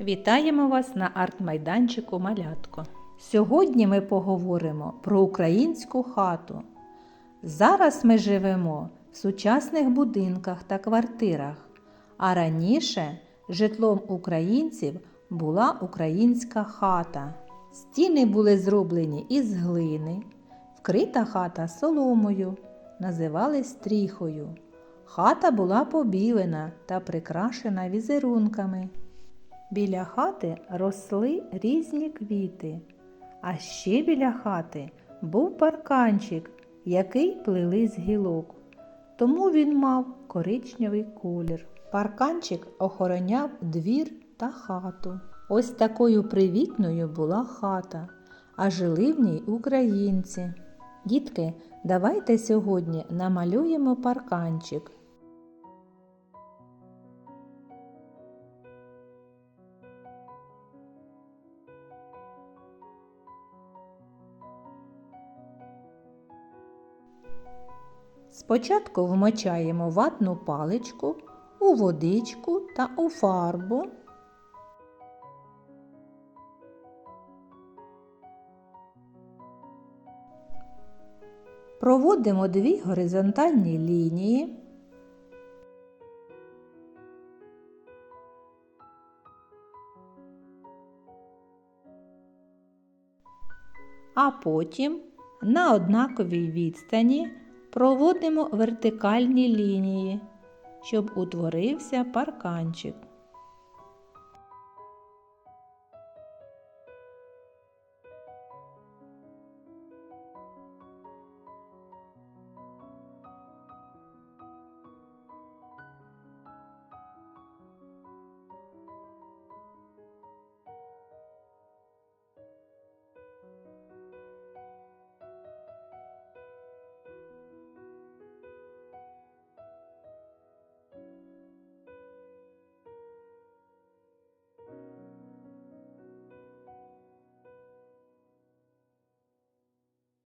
Вітаємо вас на арт-майданчику Малятко. Сьогодні ми поговоримо про українську хату. Зараз ми живемо в сучасних будинках та квартирах, а раніше житлом українців була українська хата. Стіни були зроблені із глини, вкрита хата соломою, називали стріхою. Хата була побілена та прикрашена візерунками. Біля хати росли різні квіти, а ще біля хати був парканчик, який плели з гілок. Тому він мав коричневий колір. Парканчик охороняв двір та хату. Ось такою привітною була хата, а жили в ній українці. Дітки, давайте сьогодні намалюємо парканчик. Спочатку вмочаємо ватну паличку у водичку та у фарбу. Проводимо дві горизонтальні лінії. А потім на однаковій відстані проводимо вертикальні лінії, щоб утворився парканчик.